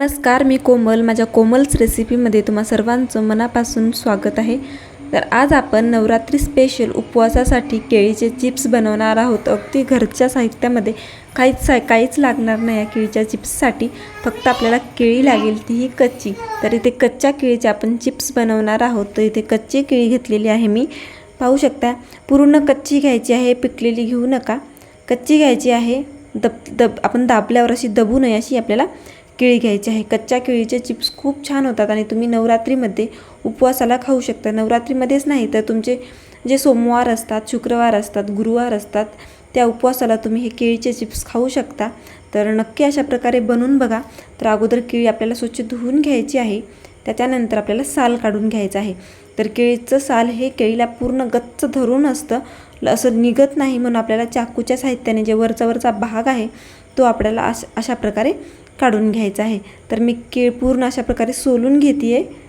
नमस्कार मी कोमल. माझ्या कोमल्स रेसिपीमध्ये तुम्हा सर्वांचं मनापासून स्वागत आहे. तर आज आपण नवरात्री स्पेशल उपवासासाठी केळीचे चिप्स बनवणार आहोत. अगदी घरच्या साहित्यामध्ये काहीच सा काहीच लागणार नाही या केळीच्या चिप्ससाठी फक्त आपल्याला केळी लागेल तीही कच्ची. तर इथे कच्च्या केळीचे आपण चिप्स बनवणार आहोत. तर इथे कच्ची केळी घेतलेली आहे मी. पाहू शकता पूर्ण कच्ची घ्यायची आहे पिकलेली घेऊ नका. कच्ची घ्यायची आहे दब दब आपण दाबल्यावर अशी दबू नये अशी आपल्याला केळी घ्यायची आहे. कच्च्या केळीचे चिप्स खूप छान होतात आणि तुम्ही नवरात्रीमध्ये उपवासाला खाऊ शकता. नवरात्रीमध्येच नाही तर तुमचे जे सोमवार असतात शुक्रवार असतात गुरुवार असतात त्या उपवासाला तुम्ही हे केळीचे चिप्स खाऊ शकता. तर नक्की अशा प्रकारे बनवून बघा. तर अगोदर केळी आपल्याला स्वच्छ धुवून घ्यायची आहे. त्याच्यानंतर आपल्याला साल काढून घ्यायचं आहे. तर केळीचं साल हे केळीला पूर्ण गच्च धरून असतं. असं निघत नाही म्हणून आपल्याला चाकूच्या साहित्याने जे वरचा वरचा भाग आहे तो आपल्याला अश अशा प्रकारे काढून घ्यायचा आहे. तर मी केळ पूर्ण अशा प्रकारे सोलून घेते आहे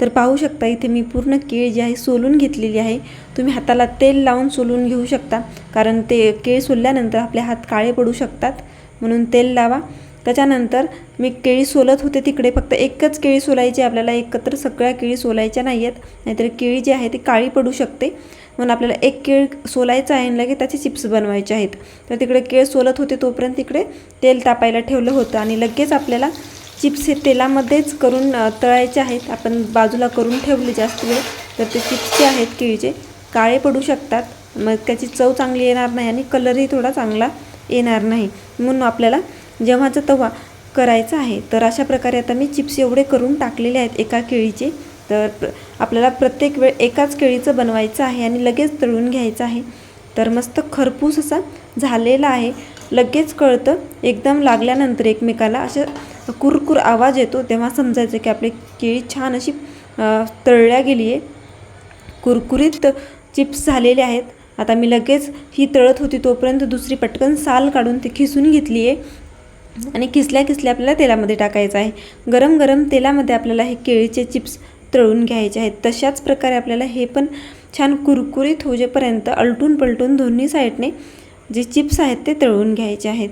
तर पाहू शकता इथे मी पूर्ण केळ जी आहे सोलून घेतलेली आहे. तुम्ही हाताला तेल लावून सोलून घेऊ शकता. कारण ते केळ सोलल्यानंतर आपले हात काळे पडू शकतात. म्हणून तेल लावा. त्याच्यानंतर मी केळी सोलत होते तिकडे. फक्त एकच केळी सोलायची आहे. आपल्याला एकत्र सगळ्या केळी सोलायच्या नाही आहेत नाहीतर केळी जी आहे ती काळी पडू शकते. म्हणून आपल्याला एक केळ सोलायचं आहे आणि लगेच त्याचे चिप्स बनवायचे आहेत. तर तिकडे केळ सोलत होते तोपर्यंत तिकडे तेल तापायला ठेवलं होतं आणि लगेच आपल्याला चिप्स हे तेलामध्येच करून तळायचे आहेत. आपण बाजूला करून ठेवले जास्त वेळ. तर ते चिप्स जे आहेत केळीचे काळे पडू शकतात. मग त्याची चव चांगली येणार नाही आणि कलरही थोडा चांगला येणार नाही. म्हणून आपल्याला जेव्हाचा तवा करायचा आहे. तर अशा प्रकारे आता मी चिप्स एवढे करून टाकलेले आहेत एका केळीचे. तर आपल्याला प्रत्येक वेळ एकाच केळीचं बनवायचं आहे आणि लगेच तळून घ्यायचं आहे. तर मस्त खरपूस असा झालेला आहे. लगेच कळतं. एकदम लागल्यानंतर एकमेकाला असं कुरकुर आवाज येतो. तेव्हा समजायचं की आपली केळी छान अशी तळल्या गेली आहे कुरकुरीत चिप्स झालेले आहेत. आता मी लगेच ही तळत होती तोपर्यंत दुसरी पटकन साल काढून ती खिसून घेतली आहे आणि किसल्या किसल्या आपल्याला तेलामध्ये टाकायचं आहे. गरम गरम तेलामध्ये आपल्याला हे केळीचे चिप्स तळून घ्यायचे आहेत. तशाच प्रकारे आपल्याला हे पण छान कुरकुरीत होजेपर्यंत अलटून पलटून दोन्ही साईडने जे चिप्स आहेत ते तळून घ्यायचे आहेत.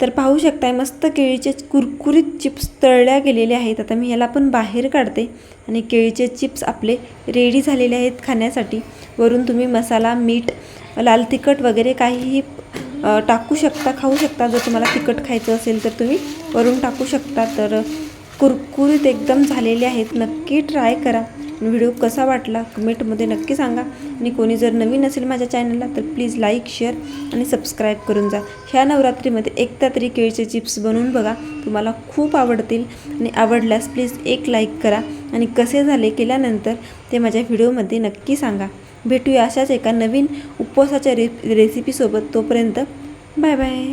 तर पाहू शकताय मस्त केळीचे कुरकुरीत चिप्स तळल्या गेलेले आहेत. आता मी ह्याला पण बाहेर काढते आणि केळीचे चिप्स आपले रेडी झालेले आहेत खाण्यासाठी. वरून तुम्ही मसाला मीठ लाल तिखट वगैरे काहीही टाकू शकता खाऊ शकता. जर तुम्हाला तिखट खायचं असेल तर तुम्ही वरून टाकू शकता. तर कुरकुरीत एकदम झालेले आहेत. नक्की ट्राय करा. व्हिडिओ कसा वाटला कमेंटमध्ये नक्की सांगा. आणि कोणी जर नवीन असेल माझ्या चॅनलला तर प्लीज लाईक शेअर आणि सबस्क्राईब करून जा. ह्या नवरात्रीमध्ये एकदा तरी केळीचे चिप्स बनवून बघा. तुम्हाला खूप आवडतील. आणि आवडल्यास प्लीज एक लाईक करा. आणि कसे झाले केल्यानंतर ते माझ्या व्हिडिओमध्ये नक्की सांगा. भेटूया अशाच एका नवीन उपवासाच्या रे रेसिपीसोबत तोपर्यंत बाय बाय